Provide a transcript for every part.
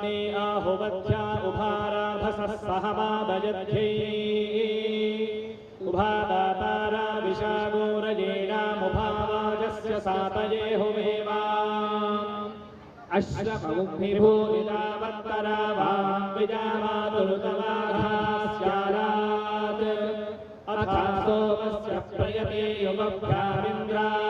उभाग्ने आहुवध्या उभाराभसः सहमादयध्यै उभादातारा विशागोरजेनामुभावाजस्य सातये हुमेवा। वां विजामातुरुतवाघास्यारात्। अथा प्रयते युगभ्यामिन्द्राग्नेस्तोमञ्जनया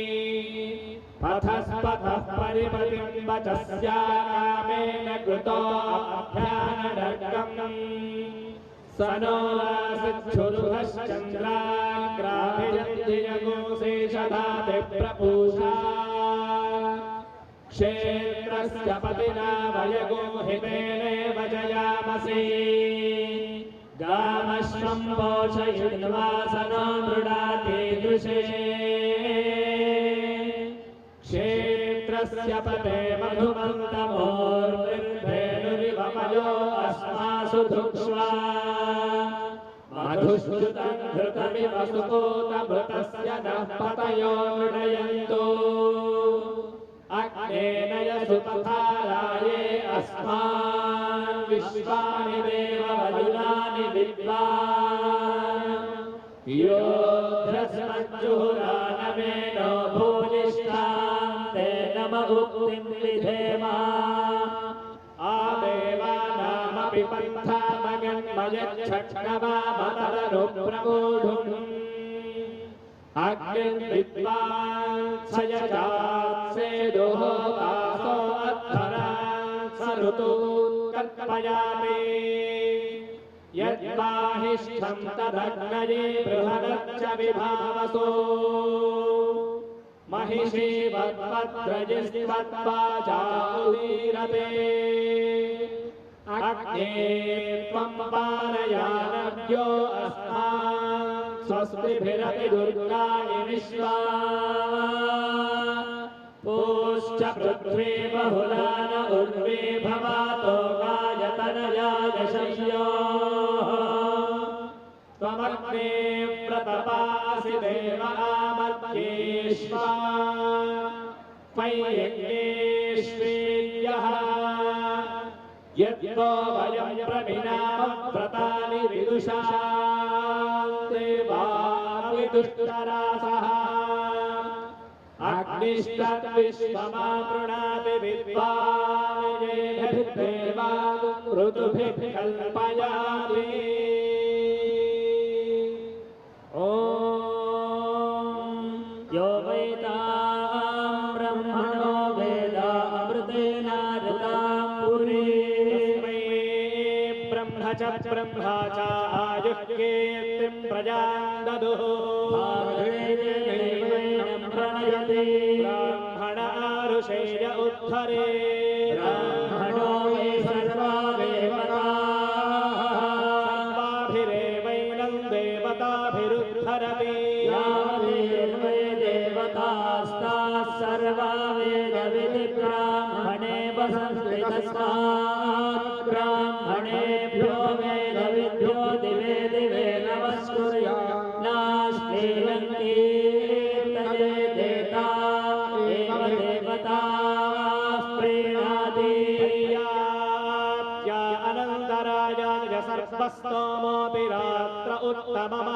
पथस्पथः परिपतिम्बस्याति प्रपूषा क्षेत्रस्य पतिना वयगोहितेनेव जयामसि। गामश्वम्पोचयुन्वासना मृडा दृशे क्षेत्रस्य पते मधुमन्तमोर्वृद्धेनुरिवमयो अस्मासु धुक्ष्वा मधुश्रुतं घृतमिव सुकोतभृतस्य नः पतयो मृडयन्तु अग्नेन यसु तथा उन्दिधेमा आदेवानामपि पन्थामगन्मयच्छट्णवामतरुप्रबोढुम् अग्निर्विद्वात्सयजात्सेदोः वासो अध्वरा यद्वाहिष्ठं तदग्नये बृहदच्च विभावसो। महिषी वद्वद्रजिस्त्वद्वाजाउदीरते अग्ने त्वं पारयानव्यो अस्मान् स्वस्तिभिरपि दुर्गाणि विश्वा। पूश्च पृथ्वी बहुलान उर्वे भवातो गायतनयाय शय्यो त्वमग्ने प्रतपासि देव आमर्त्येष्वा त्वय्यज्ञेष्वेद्यः यद्वो वयं प्रमिनाम व्रतानि विदुषा देवा विदुष्टरासः अग्निष्टद्विश्वमावृणाति ऋतुभिः कल्पयामि। ॐ यो वैतां ब्रह्मणो वेदा अमृतेनादतां पुरी ब्रह्म च ब्रह्मा च प्रजां ददुः प्रणयति। ब्राह्मण आरुषेय उद्धरे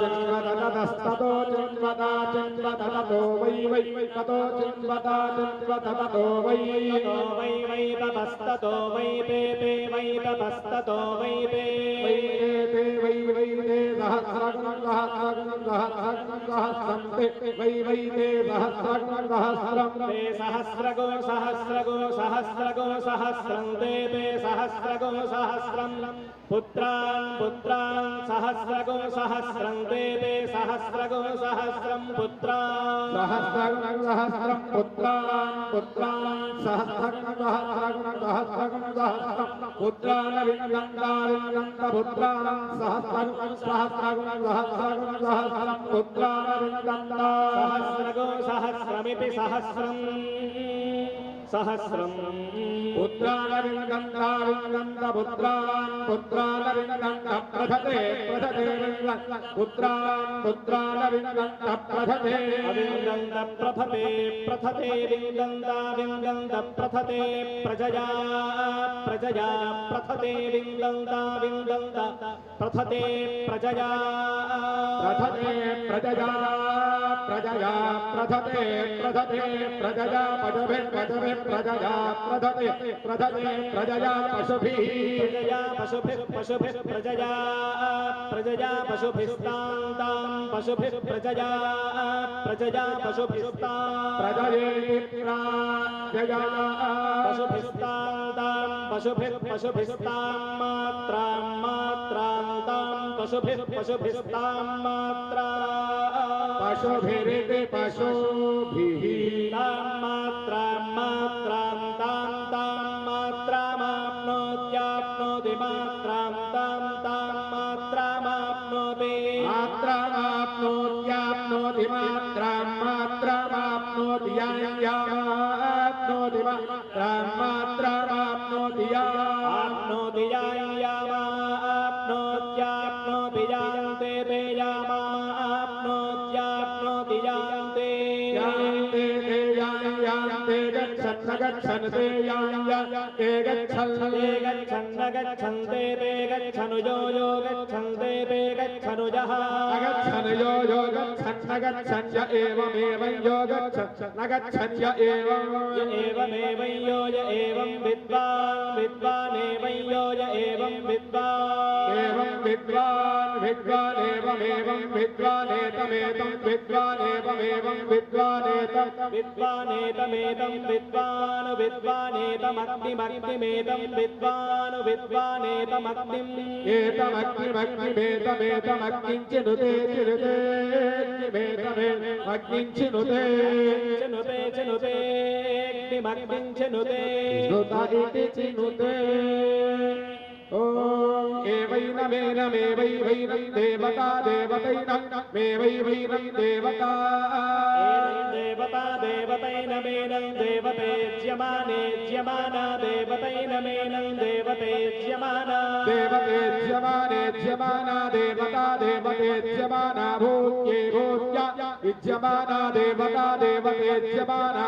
चन्वदा चन्वदतो वै वै ततो चन्वदा चन्वदतो वै वै वै ततस्ततो वै ते ते वै ततस्ततो वै ते वै वै वै ते सहस्रगुणं सहस्रगुणं सहस्रगुणं सहस्रं वै वै ते सहस्रगुणं सहस्रं ते सहस्रगो सहस्रगो सहस्रगो सहस्रं ते ते सहस्रगो सहस्रं पुत्रान् पुत्रान् सहस्रगो सहस्रं ते ते सहस्रगो सहस्रं पुत्रान् सहस्रगुणं सहस्रं पुत्रान् पुत्रान् सहस्रगुणं सहस्रगुणं सहस्रगुणं सहस्रं पुत्रान् विन्दन्दारिन्दन्त पुत्रान् सहस्रगुणं सहस्रगुणं सहस्रगुणं सहस्रं पुत्रान् विन्दन्दा सहस्रगो सहस्रमिति सहस्रम् सहस्रम् पुत्रानविन्दन्दाविन्दन्त पुत्रान् पुत्रानविन्दन्त प्रथते प्रथते विन्दन्त पुत्रान् पुत्रानविन्दन्त प्रथते अविन्दन्त प्रथते प्रथते विन्दन्ता विन्दन्त प्रथते प्रजया प्रजया प्रथते विन्दन्ता विन्दन्त प्रथते प्रजया प्रथते प्रजया प्रजया प्रथते प्रथते प्रजया पशुभिः पशुभिः प्रजया प्रथते प्रथते प्रजया पशुभिः प्रजया पशुभिः पशुभिः प्रजया प्रजया पशुभिस्तान्तां पशुभिः प्रजया प्रजया पशुभिस्तां प्रजयेति प्रजया पशुभिस्तान्तां पशुभिः पशुभिस्तां मात्रां मात्रान्तां पशुभिः पशुभिस्तां मात्रा। पशुभिरिति पशुभिः। तां मात्रां मात्रान्तां तां मात्रामाप्नोत्याप्नोति मात्रां तां तां मात्रामाप्नोति। मात्रामाप्नोत्याप्नोति मात्रां मात्रामाप्नोति यायामाप्नोति मात्रां एवमेवं यो गच्छन् न गच्छन् य एवं य एवमेव यो य एवं विद्वान् विद्वानेवं यो य एवं विद्वान् एवं विद्वान् विद्वान् एवमेवं विद्वानेतमेतं विद्वानेवमेवं विद्वानेत विद्वानेतमेतं विद्वान् विद्वानेतमग्निमग्निमेतं विद्वान् विद्वानेतमग्निम् एतमग्निमग्निमेतमेतमग्निञ्चिनुते चिनुतेऽग्निमेतमेतमग्निञ्चिनुते चिनुते चिनुते अग्निमग्निम् चिनुते श्रुत इति चिनुते ॐ एवैनमेनमेवैवैनं देवता देवतैनं मेवैवैनं देवता एनं देवता देवतैनमेनं देवतेज्यमाने ज्यमाना देवतैनमेनं देवतेज्यमाना देवतेज्यमाने ज्यमाना देवता देवतेज्यमाना भूत्यै भूत्या विद्यमाना देवता देवतेज्यमाना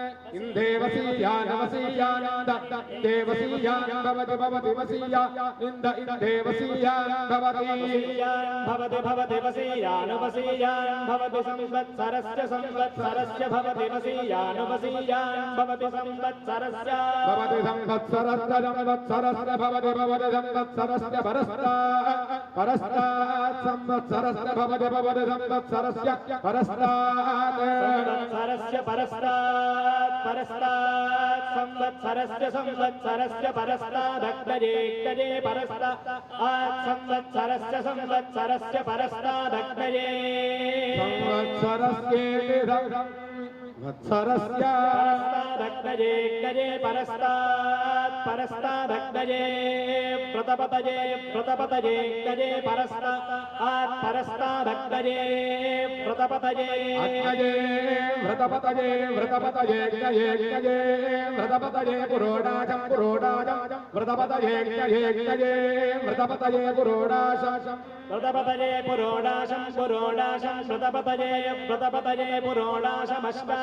इन्धे वसीयान वसीयानन्द देवसीयान भवति भवति वसीया इन्द इन्धे वसीयान भवति वसीयान् भवति भवति वसीयानुवसीयान् भवति संवत्सरस्य संवत्सरस्य भवति वसीयानुवसीयान् भवति संवत्सरस्य भवति संवत्सरस्य संवत्सरस्य भवति भवति संवत्सरस्य परस्ता परस्तात् संवत्सरस्य भवति भवति संवत्सरस्य परस्तात् संवत्सरस्य परस्तात् परस्तात् संवत्सरस्य संवत्सरस्य परस्तादग्नये परस्तात् संवत्सरस्य संवत्सरस्य परस्तादग्नये वत्सरस्येति वत्सरस्य परस्तादग्नये गजे परस्तात् परस्तादग्नये प्रतपतये प्रतपतये गजे परस्तात् परस्तादग्नये प्रतपतये अग्नये व्रतपतये व्रतपतये ज्ञये ज्ञये व्रतपतये पुरोडाशं पुरोडाशं व्रतपतये ज्ञये ज्ञये व्रतपतये पुरोडाशं प्रतपतये पुरोडाशं पुरोडाशं प्रतपतये प्रतपतये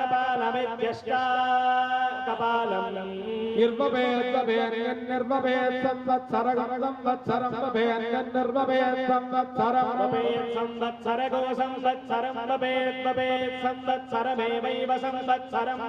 కపాలమిత్యష్టాకపాలం నిర్వభేద్వభేరేన్ నిర్వభేద్ సంవత్సరం సంవత్సరం భవేన్ నిర్వభేద్ సంవత్సరం భవేత్ సంవత్సరగో సంవత్సరం భవేత్ భవేత్ సంవత్సరమేవైవ సంవత్సరం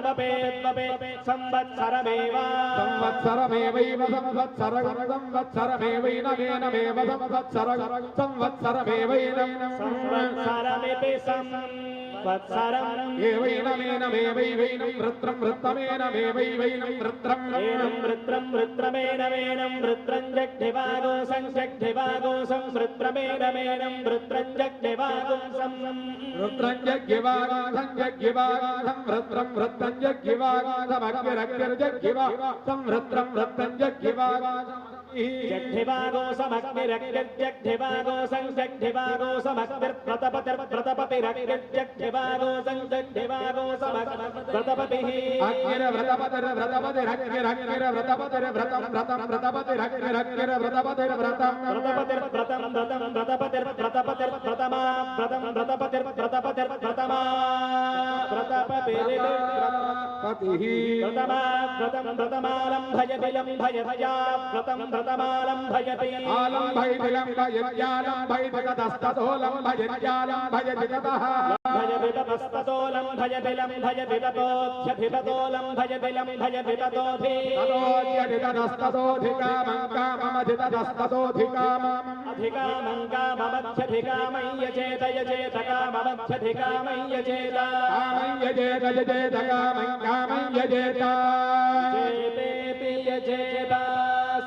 एवैनमेनमेवैवैनं वृत्रं वृत्तमेनमेवैवैनं वृत्रम् एनं वृत्रं वृत्रमेनमेनं वृत्रं जग्धिवागो संजग्धिवागो संवृत्रमेनमेनं वृत्रं जग्धिवागो सं रुद्रं जग्गिवागाधं जग्गिवागाधं वृत्रं वृत्तं जग्गिवागाधमग्निरग्निर्जग्गिवा संवृत्रं वृत्तं जग्गिवागाधम् जग्धिवागो समग्निरग्निर्जग्धिवागो संजग्धिवागो समग्निर्प्रतपतिर्प्रतपतिरग्निर्जग्धिवागो संजग्धिवागो समग्निर्प्रतपतिः अग्निरव्रतपतिर्व्रतपतिरग्निरव्रतपतिर्व्रतं व्रतं व्रतपतिरग्निरग्निरव्रतपतिर्व्रतं व्रतपतिर्व्रतं व्रतं व्रतपतिर्व्रतपतिर्व्रतमा व्रतं व्रतपतिर्व्रतपतिर्व्रतमा व्रतपतिर्व्रतमा पतिः व्रतमा व्रतं व्रतमालं भजति लम्भय भजा व्रतं व्रतमालं भजति आलम्भैतिलम्भयत्यालम्भयतस्ततोलम्भयत्यालम्भयति ततः भजति ततस्ततो लम्भयति लम्भयति ततोऽध्यधिततो लम्भयति लम्भयति ततोऽधि ततोऽद्यदितस्ततोऽधिकामं काममधितस्ततोऽधिकामम् अधिकामं काममध्यधिकामं यचेत यचेत काममध्यधिकामं यचेत कामं यजेत यजेत कामं कामं यजेत चेतेति यचेत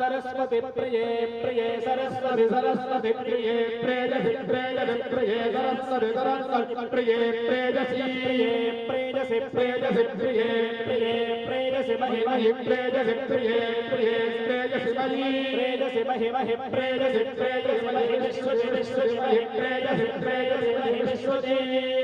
सरस्वति प्रिये प्रिये सरस्वति सरस्वति प्रिये प्रेयसि प्रेयसि प्रिये सरस्वति सरस्वति प्रिये प्रेयसि प्रिये प्रेयसि प्रेयसि प्रिये प्रिये प्रेयसि महि महि महि प्रेयसि प्रिये प्रिये प्रेयसि महि प्रेयसि महि महि प्रेयसि प्रेयसि महि विश्वसि विश्वसि महि प्रेयसि प्रेयसि महि विश्वसि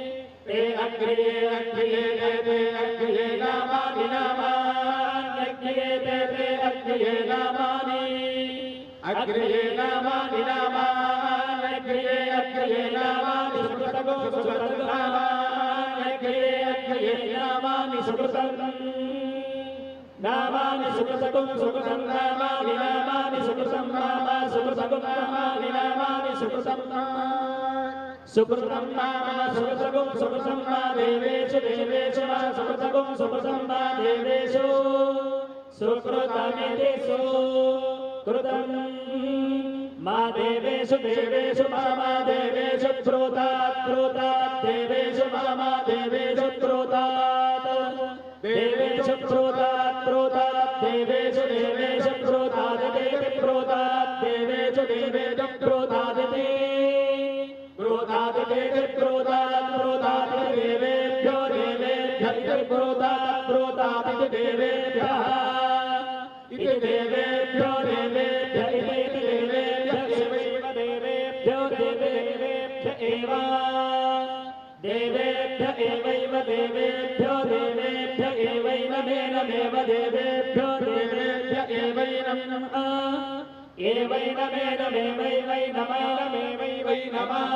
ते अग्र्ये अग्र्ये ते ते अग्र्ये नामानि नामान्यग्र्ये ते ते अग्र्ये नामानि अग्र्ये नामानि नामान्यग्र्ये अग्र्ये नामानि सुकृतगो सुकृतं नामान्यग्र्ये अग्र्ये नामानि सुकृतम् नामानि सुकृतगुं सुकृतं नामानि नामानि सुकृतं नामा सुकृतगुं नामानि नामानि सुकृतं सुकृतं नाम सुप्रसन्ना सुप्रसगुं सुप्रसन्ना देवेषु देवेषु, वा सुप्रसगुं सुप्रसन्ना देवेषु। सुकृतमितिषु, कृतं मा देवेषु देवेषु, मा मा देवेषु प्रोतात् प्रोतात् देवेषु, मा मा देवेषु प्रोतात् देवेषु प्रोतात् एव देवेभ्य देवेभ्य एवैव देवेभ्यो देवेभ्य एवैनमे नमेव देवेभ्यो देवेभ्य एवैनं नमः एवैनमे नमेवै वै नमः नमेवै वै नमः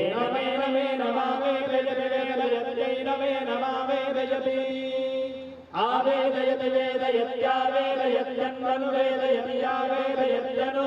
एनमे नमः वै वेदति वेदयत्यै नमे नमः वेदयति आवेदयति वेदयत्या वेदयत्यन्वनु वेदयति या वेदयत्यनो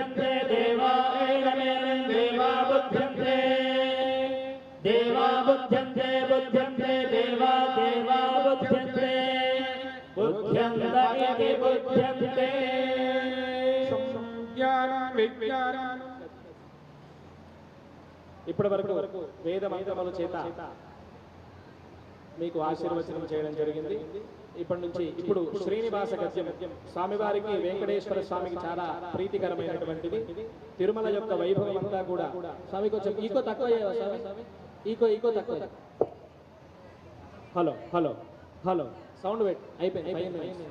बुध्यन्त इति बुध्यन्ते జ్ఞానం విజ్ఞానం ఇప్పటి వరకు వేద మంత్రముల చేత మీకు ఆశీర్వచనం చేయడం జరిగింది ఇప్పటి నుంచి ఇప్పుడు శ్రీనివాస గద్యం స్వామివారికి వెంకటేశ్వర స్వామికి చాలా ప్రీతికరమైనటువంటిది తిరుమల యొక్క వైభవం అంతా కూడా స్వామి కొంచెం ఈకో తక్కువ అయ్యేవా స్వామి ఈకో ఈకో తక్కువ హలో హలో హలో సౌండ్ పెట్ అయిపోయింది అయిపోయింది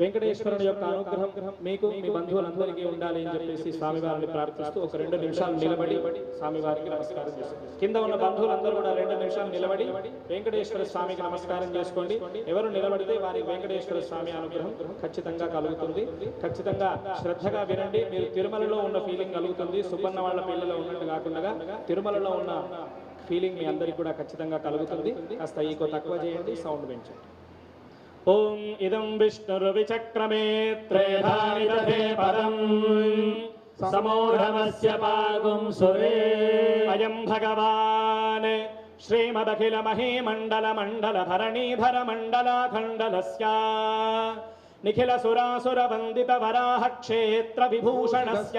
వెంకటేశ్వరుని యొక్క అనుగ్రహం మీకు మీ బంధువులందరికీ ఉండాలి అని చెప్పేసి స్వామివారిని ప్రార్థిస్తూ ఒక రెండు నిమిషాలు నిలబడి స్వామివారికి నమస్కారం చేసుకోండి కింద ఉన్న బంధువులందరూ కూడా రెండు నిమిషాలు నిలబడి వెంకటేశ్వర స్వామికి నమస్కారం చేసుకోండి. ఎవరు నిలబడితే వారి వెంకటేశ్వర స్వామి అనుగ్రహం ఖచ్చితంగా కలుగుతుంది. ఖచ్చితంగా శ్రద్ధగా వినండి. మీరు తిరుమలలో ఉన్న ఫీలింగ్ కలుగుతుంది. సుబ్బన్న వాళ్ళ పిల్లలు ఉన్నట్టు కాకుండా తిరుమలలో ఉన్న ఫీలింగ్ మీ అందరికి కూడా ఖచ్చితంగా కలుగుతుంది. కాస్త ఈకో తక్కువ చేయండి. సౌండ్ పెంచండి. ॐ इदं विष्णुर्विचक्रमे त्रेधानि दधे पदम् समूढमस्य पागुं सुरे अयं भगवान् श्रीमदखिलमहीमण्डलमण्डलधरणीधरमण्डलाखण्डलस्य निखिलसुरासुरवन्दितवराहक्षेत्रविभूषणस्य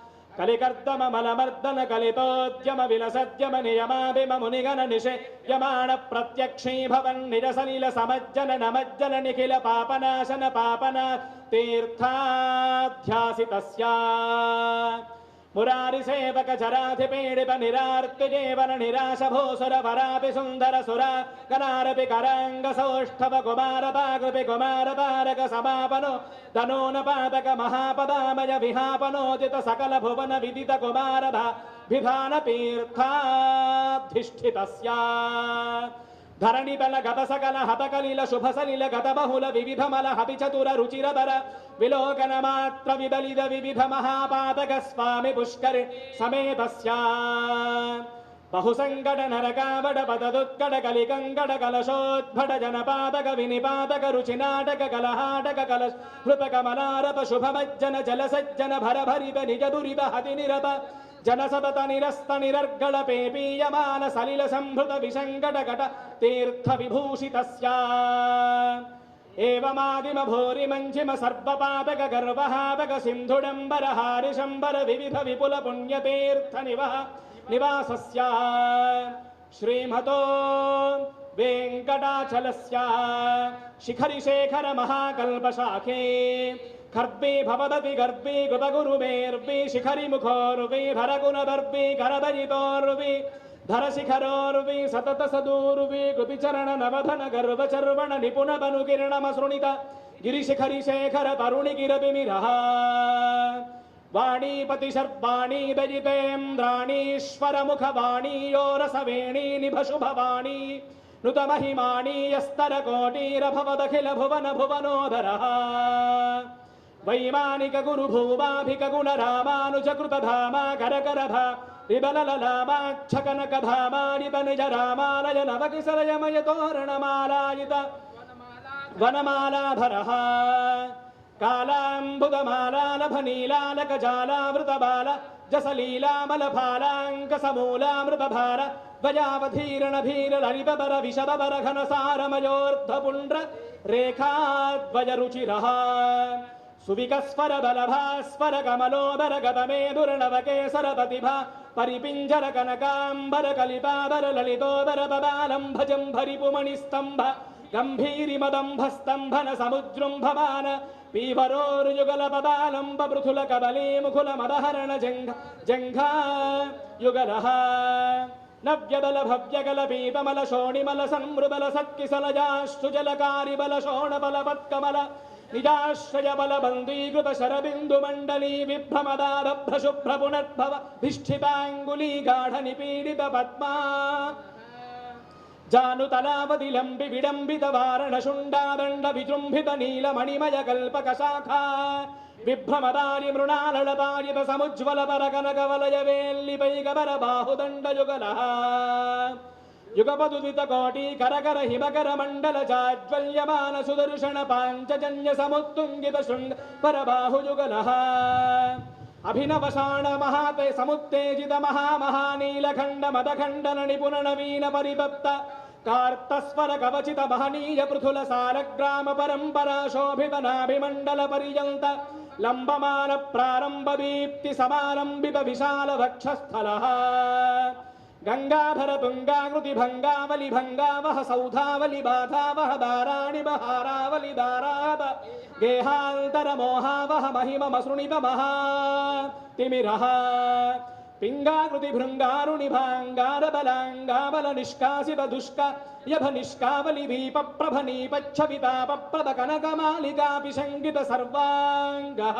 कलिकर्दम मलमर्दन कलितोद्यम विलसद्यम नियमाभिममुनिगन निषेद्यमाण प्रत्यक्षीभवन् निरसनिल समज्जन नमज्जन निखिल पापनाशन पापना तीर्थाध्यासितस्या पुरारि सेवक चराधिपीडिप निरार्ति जेवन निराश भू सुर सुन्दर सुरा कनारपि कराङ्ग सौष्ठव कुमार पाकपि कुमार पारक समापनो तनून पादक महापदामय विहापनोदित सकल भुवन विदित कुमार भा विभान पीर्खाधिष्ठितस्या ಧರಣಿ ಬಲ ಗಬಸಗಲ ಹತಕಲೀಲ ಶುಭಸಲೀಲ ಗತಬಹುಲ ವಿವಿಧ ಮಲ ಹಬಿಚತುರ ರುಚಿರ ಬರ ವಿಲೋಕನ ಮಾತ್ರ ವಿಬಲಿದ ವಿವಿಧ ಮಹಾಪಾತಕ ಸ್ವಾಮಿ ಪುಷ್ಕರಿ ಸಮೇತಸ್ಯ ಬಹುಸಂಗಡ ನರಕಾವಡ ಪದದುತ್ಕಡ ಕಲಿಕಂಗಡ ಕಲಶೋದ್ಭಟ ಜನಪಾತಕ ವಿನಿಪಾತಕ ರುಚಿನಾಟಕ ಕಲಹಾಟಕ ಕಲ ಹೃತ ಕಮಲಾರಪ ಶುಭಮಜ್ಜನ ಜಲಸಜ್ಜನ ಭರಭರಿಪ ನಿಜದುರಿಪ ಹತಿನಿರಪ जनसततनिरस्तनिरर्गणपेपीयमान सलिलसम्भृतविसङ्कटकट तीर्थविभूषितस्य एवमादिमभूरिमञ्जिम सर्वपादकगर्वहापक सिन्धुडम्बरहारिशम्बर विविधविपुलपुण्यतीर्थनिवः निवासस्य। श्रीमतो वेङ्कटाचलस्य। शिखरिशेखरमहाकल्पशाखे। खर्भि भवदपि गर्पे गुपगुरुभेर्मि शिखरिमुखोरु भरगुणगर्भि करभरितोवि भरशिखरोरु सतत सदूरुवि गुपिचरण नवधन गर्वचर्वण निपुननुकिरणमसृणित गिरिशिखरिशेखर परुणि गिरपिमिरः वाणीपति सर्पाणी दजितेन्द्राणीश्वरमुखवाणीयो रसवेणी निभशुभवाणी नुतमहिमाणी कोटीरभव अखिलभुवन भुवनोधरः वैमानिक गुरु भूमाभिक गुण रामानुज रामानुजकृत धामा करकर विबललामाच्छकनक धामानिप निज रामालय नवकिसलयमय तोरणमालायित वनमालाभरः कालाम्बुदमालालभनीलालकजालामृतबाल जसलीलामलफालाङ्कसमूलामृतभार भजावधीरणभीरलरिबबर विषबबर घनसारमयोर्धपुण्ड्र रेखाद्वयरुचिरः గుపిచరణ నవధన గర్వ చర్వణ నిపుణ బను కిరణమ శృణిత సువికస్వర బలభాస్వర పరిపింజర కనకాంబర కలిపాదర లలితోదర బబాలం భజం భరిపుమణిస్తంభ గంభీరిమదంభస్తంభన సముజృంభమాన పీవరోర్యుగల పదాలంబ పృథుల కబలే ముఖుల మదహరణ జంఘ జంఘా యుగల నవ్యబల భవ్యగల పీపమల శోణిమల సంమృబల సత్కిసలజాశ్రుజలకారి బల శోణబల పత్కమల निजाुमण्डली विभ्रमदािष्ठिपाङ्गुली गाढ निलम्बि विडम्बित वारण विजृम्भित नीलमणिमय कल्पकशाखा विभ्रमदारि मृणानळ पारित समुज्ज्वल परकन कवलयवेल्लि बाहुदण्डयुगलः युगपदु द्वित कोटि मण्डल चाज्वल्यमान सुदर्शन पाञ्चजन्य समुत्तुङ्गिव सुन्द परबाहुगलः अभिनवषाण महाते समुत्तेजित महामहानीलखण्ड मदखण्ड न निपुनवीन परिवप्त कार्तस्वर कवचित महनीय पृथुल सारग्राम परम्परा शोभितनाभिमण्डल पर्यन्त लम्बमान प्रारम्भ दीप्ति समारम्भित विशाल भक्षस्थलः गंगाधर तुंगाकृति भंगावली भंगावह सौधावली बाधावह बाराणि बहारावली बाराव गेहांतर मोहावह महिम मसृणिप महा तिमिरः पिङ्गाकृति भृङ्गारुणि भाङ्गार बलाङ्गाबल निष्कासित दुष्क यभ निष्कावलि भीपप्रभनीपच्छवितापप्रद कनकमालिकापि शङ्कित सर्वाङ्गः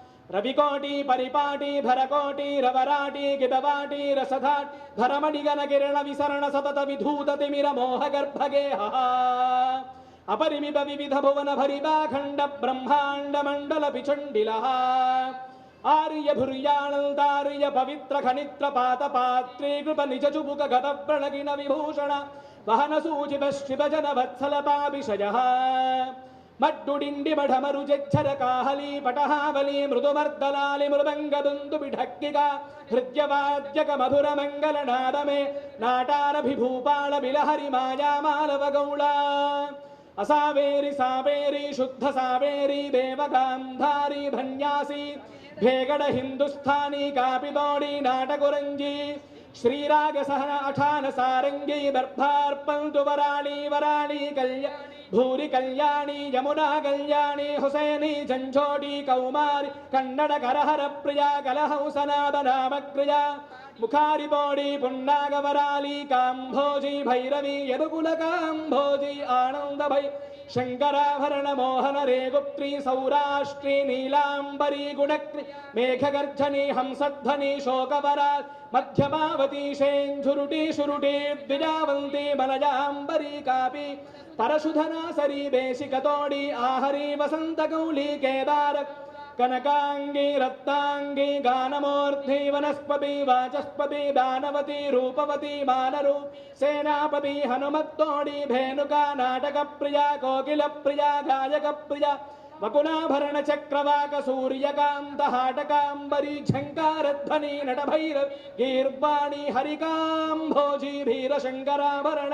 रविकोटि, परिपाटि, भरकोटि, रवराटि गिडवाटि रसधाट् भरमणिगन किरण विसरण सतत विधूत तिमिर मोह गर्भगेह अपरिमित विविध भुवन भरिबाखण्ड ब्रह्माण्ड मण्डल पिचण्डिलः। आर्य भुर्याणन्तार्य पवित्र खनित्र पात पात्रीकृप निज चुबुक गत प्रणगिन विभूषण, वहन सूचि सूचिभ शिवजन वत्सलपाभिषयः పాభిషయ మడ్డుడిండి మఢమరు జచ్చర కాహలి పటహావలి మృదుమర్దలాలి మృదంగదుందు బిఢక్కిగ హృద్యవాద్యక మధుర మంగళ నాదమే నాటారభిభూపాళ బిలహరి మాయామాలవ గౌళ అసావేరి సావేరి శుద్ధ సావేరి దేవగాంధారి భన్యాసి భేగడ హిందుస్థానీ కాపిదోడి నాటకురంజీ శ్రీరాగ సహన అఠాన సారంగీ దర్భార్పంతు వరాళీ వరాళీ కళ్యాణి భూరి కళ్యాణి యమునా కళ్యాణి హుసేని చంచోడి కౌమారి కన్నడ కరహర ప్రియ కలహంసనాద నామక్రియ ముఖారి బోడి పున్నాగవరాలి కాంభోజి భైరవి యదుకుల కాంభోజి ఆనంద భై शङ्कराभरणमोहनरेगुप्त्री, सौराष्ट्री, नीलाम्बरी, गुणक्री, मेघगर्जनी, हंसध्वनि, शोकवरा, मध्यमावती शेञ्झुरुटी शुरुटी द्विजावन्ती वनजाम्बरी कापि, परशुधनासरी, बेशिकतोडी, आहरी वसन्तगौली केदार कनकांगी रत्ताङ्गी गानमूर्धि वनस्पति, वाचस्पति, दानवती, रूपवती मानरूप सेनापति, हनुमत्तोडी, भेनुका प्रिया गायक प्रिया वकुलाभरण चक्रवाक सूर्य सूर्यकांत हाटकांबरी झंकारध्वनि नटभैर गीर्वाणी हरिकांभोजी भीर शंकराभरण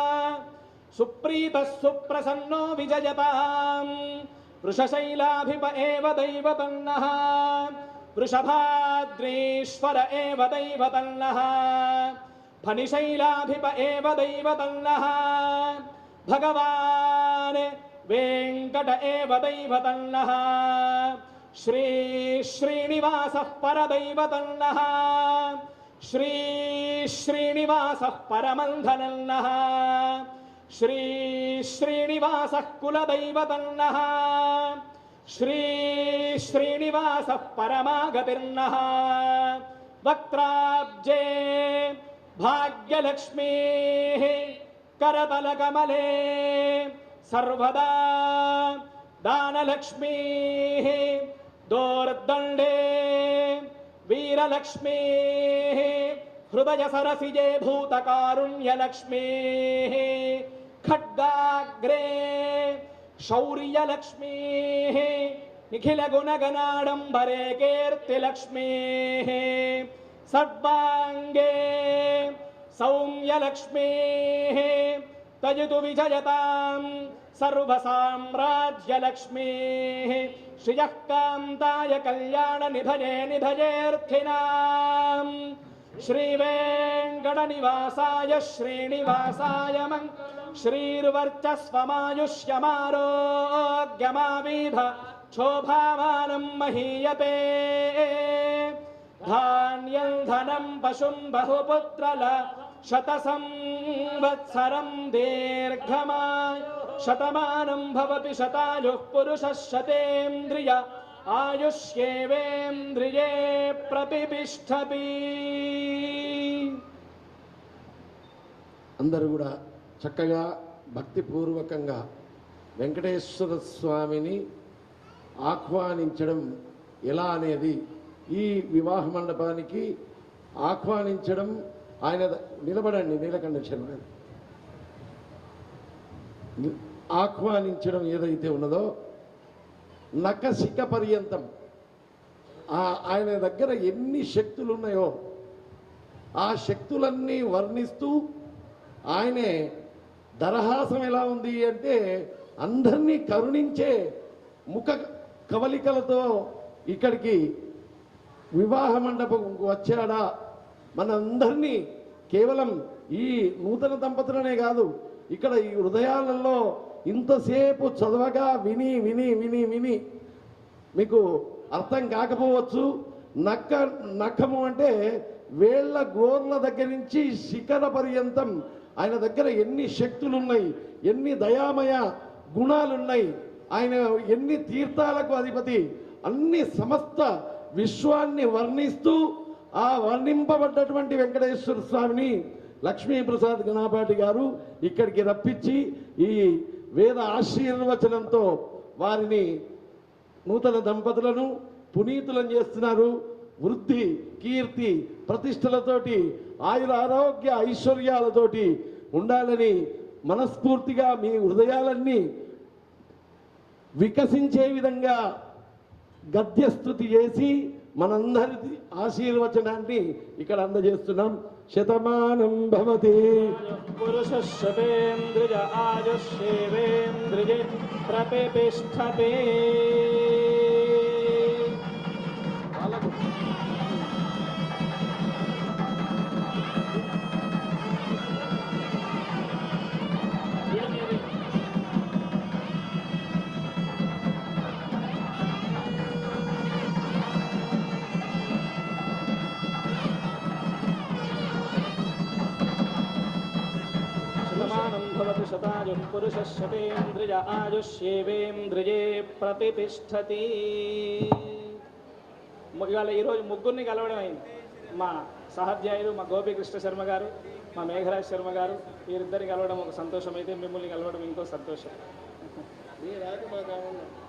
सुप्रीतः सुप्रसन्नो विजयताम्। वृषशैलाभिप एव दैवतन्नः। वृषभाद्रीश्वर एव दैवतन्नः। फणिशैलाभिप एव दैवतन्नः। भगवान् वेङ्कट एव दैवतन्नः। श्रीश्रीनिवासः परदैवतन्नः। श्रीश्रीनिवासः परमन्धनन्नः। श्रीश्रीनिवासः श्री श्रीनिवास परमागतिर्नः। वक्त्राब्जे भाग्यलक्ष्मीः करतलकमले सर्वदा दानलक्ष्मीः दोर्दण्डे। वीरलक्ष्मीः हृदयसरसिजे भूतकारुण्यलक्ष्मीः। खड्गाग्रे शौर्यलक्ष्मीः निखिलगुणगणाडम्बरे कीर्तिलक्ष्मीः सर्वाङ्गे सौम्यलक्ष्मीः तजितु विजयतां सर्वसाम्राज्यलक्ष्मीः श्रियः कान्ताय कल्याणनिधये निधयेऽर्थिनाम् श्रीवेङ्कटनिवासाय श्रीनिवासाय मङ् श्रीर्वर्चस्वमायुष्यमारोग्यमाविध शोभामानं महीयते धान्यं धनं पशुं बहुपुत्रल शतसंवत्सरं दीर्घमाय शतमानं भवति शतायुः पुरुषः शतेन्द्रिय आयुष्येवेन्द्रिये प्रतिष्ठति అందరూ కూడా చక్కగా భక్తిపూర్వకంగా వెంకటేశ్వర స్వామిని ఆహ్వానించడం ఎలా అనేది ఈ వివాహ మండపానికి ఆహ్వానించడం ఆయన నిలబడండి నీలకంఠ శర్మ. ఆహ్వానించడం ఏదైతే ఉన్నదో నకసిక పర్యంతం. ఆయన దగ్గర ఎన్ని శక్తులు ఉన్నాయో ఆ శక్తులన్నీ వర్ణిస్తూ ఆయనే దరహాసం ఎలా ఉంది అంటే అందరినీ కరుణించే ముఖ కవలికలతో ఇక్కడికి వివాహ మండపం వచ్చాడా? మనందరినీ కేవలం ఈ నూతన దంపతులనే కాదు ఇక్కడ ఈ హృదయాలలో ఇంతసేపు చదవగా విని విని విని విని మీకు అర్థం కాకపోవచ్చు. నక్క నక్కము అంటే వేళ్ళ గోర్ల దగ్గర నుంచి శిఖర పర్యంతం ఆయన దగ్గర ఎన్ని శక్తులు ఉన్నాయి ఎన్ని దయామయ గుణాలున్నాయి ఆయన ఎన్ని తీర్థాలకు అధిపతి అన్ని సమస్త విశ్వాన్ని వర్ణిస్తూ ఆ వర్ణింపబడ్డటువంటి వెంకటేశ్వర స్వామిని లక్ష్మీప్రసాద్ గణపాటి గారు ఇక్కడికి రప్పించి ఈ వేద ఆశీర్వచనంతో వారిని నూతన దంపతులను పునీతులను చేస్తున్నారు. వృద్ధి కీర్తి ప్రతిష్టలతోటి ఆయుర ఆరోగ్య ఐశ్వర్యాలతోటి ఉండాలని మనస్ఫూర్తిగా మీ హృదయాలన్నీ వికసించే విధంగా గద్యస్థుతి చేసి మనందరి ఆశీర్వచనాన్ని ఇక్కడ అందజేస్తున్నాం. శతమానం భవతి. పురుష ఆయుషేంద్రియ ఆయుషేవేంద్రియ భవతి శతాయుః ఆయుష్యేవేంద్రియే ప్రతిష్టతి ఇవాళ ఈరోజు ముగ్గురిని కలవడం అయింది. మా సహాధ్యాయులు మా గోపీకృష్ణ శర్మ గారు మా మేఘరాజ్ శర్మ గారు వీరిద్దరిని కలవడం ఒక సంతోషం అయితే మిమ్మల్ని కలవడం ఇంకో సంతోషం. మాకు